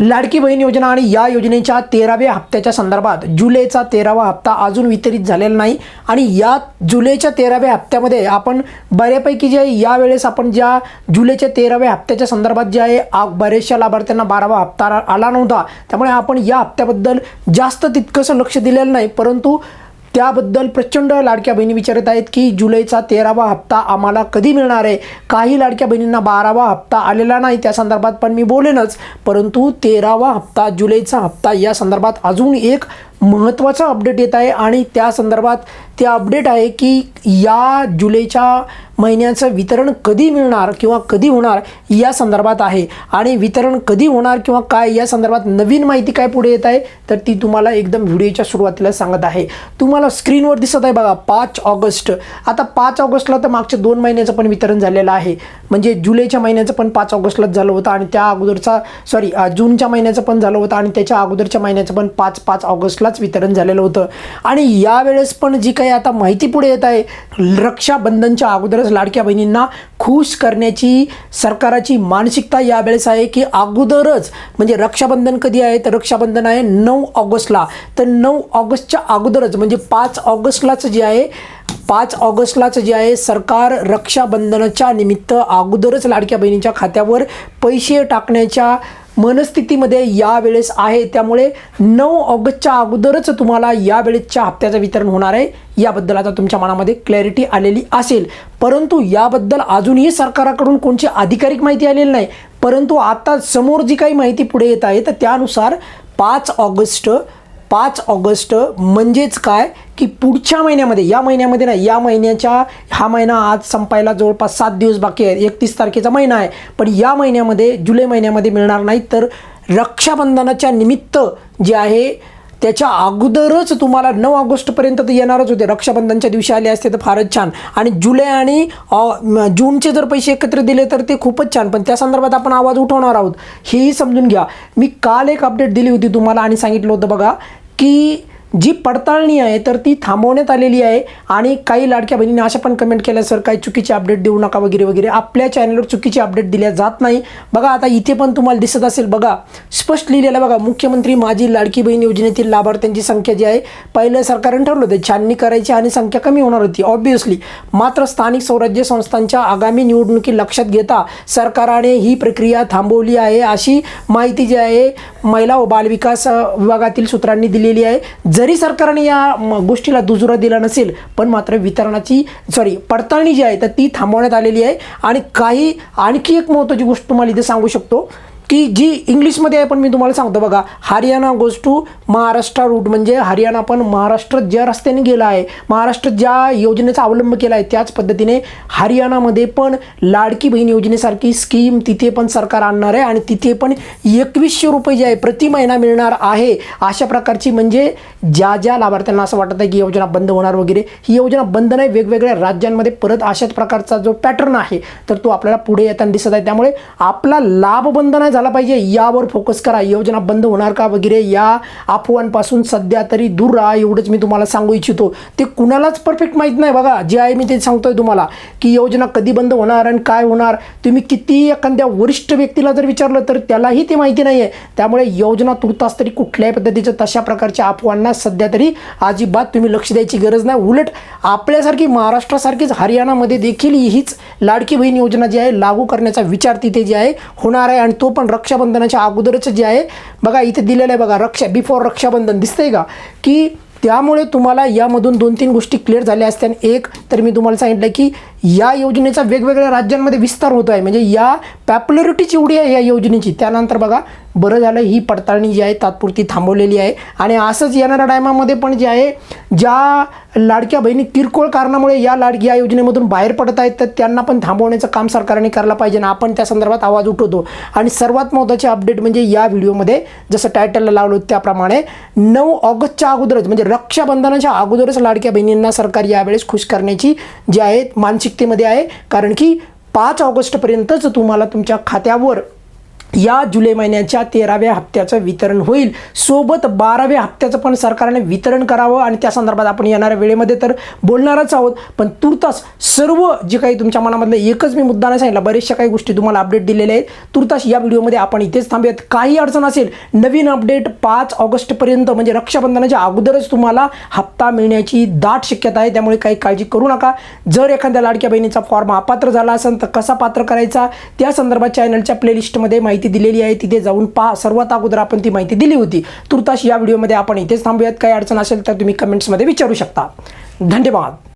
लाडकी बहीण योजना आणि या योजनेच्या तेराव्या हप्त्याच्या संदर्भात जुलैचा तेरावा हप्ता अजून वितरित झालेला नाही. आणि या जुलैच्या तेराव्या हप्त्यामध्ये आपण बऱ्यापैकी जे आहे यावेळेस आपण ज्या जुलैच्या तेराव्या हप्त्याच्या संदर्भात जे आहे आ- बऱ्याचशा लाभार्थ्यांना बारावा हप्ता आला नव्हता. त्यामुळे आपण या हप्त्याबद्दल जास्त तितकंसं लक्ष दिलेलं नाही. परंतु त्याबद्दल प्रचंड लाडक्या बहिणी विचारत आहेत की जुलैचा तेरावा हप्ता आम्हाला कधी मिळणार आहे? काही लाडक्या बहिणींना बारावा हप्ता आलेला नाही त्या संदर्भात पण मी बोलेनच. परंतु तेरावा हप्ता जुलैचा हप्ता या संदर्भात अजून एक महत्त्वाचा अपडेट येत आहे आणि त्या संदर्भात ते अपडेट आहे की या जुलैच्या महिन्याचं वितरण कधी मिळणार किंवा कधी होणार या संदर्भात आहे. आणि वितरण कधी होणार किंवा काय या संदर्भात नवीन माहिती काय पुढे येत आहे तर ती तुम्हाला एकदम व्हिडिओच्या सुरुवातीला सांगत आहे. तुम्हाला स्क्रीनवर दिसत आहे बघा पाच ऑगस्ट. आता पाच ऑगस्टला तर मागच्या दोन महिन्याचं पण वितरण झालेलं आहे. म्हणजे जुलैच्या महिन्याचं पण पाच ऑगस्टलाच झालं होतं आणि त्या अगोदरचा सॉरी जूनच्या महिन्याचं पण झालं होतं आणि त्याच्या अगोदरच्या महिन्याचं पण पाच पाच ऑगस्टला ऑगस्टलाच वितरण झालेलं होतं. आणि यावेळेस पण जी काही आता माहिती पुढे येत आहे रक्षाबंधनच्या अगोदरच लाडक्या बहिणींना खुश करण्याची सरकाराची मानसिकता यावेळेस आहे की अगोदरच म्हणजे रक्षाबंधन कधी आहे? तर रक्षाबंधन आहे नऊ ऑगस्टला. तर नऊ ऑगस्टच्या अगोदरच म्हणजे पाच ऑगस्टलाच जे आहे पाच ऑगस्टलाच जे आहे सरकार रक्षाबंधनाच्या निमित्त अगोदरच लाडक्या बहिणीच्या खात्यावर पैसे टाकण्याच्या मनस्थितीमध्ये यावेळेस आहे. त्यामुळे नऊ ऑगस्टच्या अगोदरच तुम्हाला यावेळेसच्या हप्त्याचं वितरण होणार आहे. याबद्दल आता तुमच्या मनामध्ये क्लॅरिटी आलेली असेल. परंतु याबद्दल अजूनही सरकाराकडून कोणची अधिकारिक माहिती आलेली नाही. परंतु आता समोर जी काही माहिती पुढे येत आहे तर त्यानुसार पाच ऑगस्ट पाच ऑगस्ट म्हणजेच काय? की पुढच्या महिन्यामध्ये या महिन्यामध्ये नाही या महिन्याच्या हा महिना आज संपायला जवळपास सात दिवस बाकी आहेत. एकतीस तारखेचा महिना आहे. पण या महिन्यामध्ये जुलै महिन्यामध्ये मिळणार नाही तर रक्षाबंधनाच्या निमित्त जे आहे त्याच्या अगोदरच तुम्हाला नऊ ऑगस्टपर्यंत तर येणारच होते. रक्षाबंधनच्या दिवशी आले असते तर फारच छान. आणि जुलै आणि जूनचे जर पैसे एकत्र दिले तर ते खूपच छान. पण त्या संदर्भात आपण आवाज उठवणार आहोत. हेही समजून घ्या. मी काल एक अपडेट दिली होती तुम्हाला आणि सांगितलं होतं बघा की जी पडताळणी आहे तर ती थांबवण्यात आलेली आहे. आणि काही लाडक्या बहिणींनी अशा पण कमेंट केल्या सर काही चुकीचे अपडेट देऊ नका वगैरे वगैरे. आपल्या चॅनलवर चुकीचे अपडेट दिल्या जात नाही. बघा आता इथे पण तुम्हाला दिसत असेल बघा. स्पष्ट लिहिलेलं बघा मुख्यमंत्री माझी लाडकी बहीण योजनेतील लाभार्थ्यांची संख्या जी आहे पहिलं सरकारने ठरवलं होतं. छाननी करायची आणि संख्या कमी होणार होती ऑब्वियसली मात्र स्थानिक स्वराज्य संस्थांच्या आगामी निवडणुकी लक्षात घेता सरकारने ही प्रक्रिया थांबवली आहे अशी माहिती जी आहे महिला व बालविकास विभागातील सूत्रांनी दिलेली आहे. जरी सरकारने या गोष्टीला दुजोरा दिला नसेल पण मात्र वितरणाची सॉरी पडताळणी जी आहे तर ती थांबवण्यात आलेली आहे. आणि काही आणखी एक महत्त्वाची गोष्ट तुम्हाला इथे सांगू शकतो. की जी इंग्लिशमध्ये आहे पण मी तुम्हाला सांगतो बघा Haryana goes to Maharashtra route म्हणजे हरियाणा पण महाराष्ट्र ज्या रस्त्याने गेला आहे महाराष्ट्र ज्या योजनेचा अवलंब केला आहे त्याच पद्धतीने हरियाणामध्ये पण लाडकी बहीण योजनेसारखी स्कीम तिथे पण सरकार आणणार आहे आणि तिथे पण एकवीसशे रुपये जे आहे प्रति महिना मिळणार आहे अशा प्रकारची म्हणजे ज्या ज्या लाभार्थ्यांना असं वाटत आहे की योजना बंद होणार वगैरे ही योजना बंद नाही वेगवेगळ्या राज्यांमध्ये परत अशाच प्रकारचा जो पॅटर्न आहे तर तो आपल्याला पुढे येताना दिसत आहे. त्यामुळे आपला लाभ बंद नाही झाला पाहिजे. यावर फोकस करा. योजना बंद होणार का वगैरे? या अफवांपासून सध्या तरी दूर राहा. एवढंच मी तुम्हाला सांगू इच्छितो. ते कुणालाच परफेक्ट माहीत नाही बघा. जे आहे मी ते सांगतोय तुम्हाला. की योजना कधी बंद होणार आणि काय होणार? तुम्ही किती एखाद्या वरिष्ठ व्यक्तीला जर विचारलं तर त्यालाही ते माहिती नाही आहे त्यामुळे योजना तुर्तास तरी कुठल्याही पद्धतीच्या तशा प्रकारच्या अफवांना सध्या तरी अजिबात तुम्ही लक्ष द्यायची गरज नाही. उलट आपल्यासारखी महाराष्ट्रासारखीच हरियाणामध्ये देखील हीच लाडकी बहीण योजना जी आहे लागू करण्याचा विचार तिथे जे आहे होणार आहे. आणि तो पण रक्षाबंधनाच्या अगोदरच जे आहे बघा इथे दिलेलं आहे बघा रक्षा बिफोर रक्षाबंधन दिसतंय का? की त्यामुळे तुम्हाला यामधून दोन तीन गोष्टी क्लिअर झाल्या असत्या. आणि एक तर मी तुम्हाला सांगितलं की या योजनेचा वेगवेगळ्या राज्यांमध्ये विस्तार होतो आहे म्हणजे या पॅप्युलरिटीच एवढी आहे या योजनेची. त्यानंतर बघा बरं झालं ही पडताळणी जी आहे तात्पुरती थांबवलेली आहे. आणि असंच येणाऱ्या टायमामध्ये पण जे आहे ज्या लाडक्या बहिणी किरकोळ कारणामुळे या लाड या योजनेमधून बाहेर पडत आहेत तर त्यांना पण थांबवण्याचं काम सरकारने करायला पाहिजे. ना आपण त्या संदर्भात आवाज उठवतो. आणि सर्वात महत्त्वाचे अपडेट म्हणजे या व्हिडिओमध्ये जसं टायटलला लावलं होतं त्याप्रमाणे नऊ ऑगस्टच्या अगोदरच म्हणजे रक्षाबंधनाच्या अगोदरच लाडक्या बहिणींना सरकार यावेळेस खुश करण्याची जी आहे मानसिकतेमध्ये आहे कारण की पाच ऑगस्टपर्यंतच तुम्हाला तुमच्या खात्यावर या जुलै महिन्याच्या तेराव्या हप्त्याचं वितरण होईल. सोबत बाराव्या हप्त्याचं पण सरकारने वितरण करावं आणि त्या संदर्भात आपण येणाऱ्या वेळेमध्ये तर बोलणारच आहोत. पण तुर्तास सर्व जे काही तुमच्या मनामधलं एकच मी मुद्दा नाही सांगितला बरेचशा काही गोष्टी तुम्हाला अपडेट दिलेल्या आहेत. तुर्तास या व्हिडिओमध्ये आपण इथेच थांबूयात. काही अडचण असेल नवीन अपडेट पाच ऑगस्टपर्यंत म्हणजे रक्षाबंधनाच्या अगोदरच तुम्हाला हप्ता मिळण्याची दाट शक्यता आहे. त्यामुळे काही काळजी करू नका. जर एखाद्या लाडक्या बहिणीचा फॉर्म अपात्र झाला असेल तर कसा पात्र करायचा? त्या संदर्भात चॅनलच्या प्लेलिस्टमध्ये माहिती दिलेली आहे तिथे जाऊन पहा. सर्वात अगोदर आपण ती माहिती दिली होती. तुर्तास या व्हिडिओमध्ये आपण इथेच थांबूयात. काही अडचण असेल तर तुम्ही कमेंट्समध्ये विचारू शकता. धन्यवाद.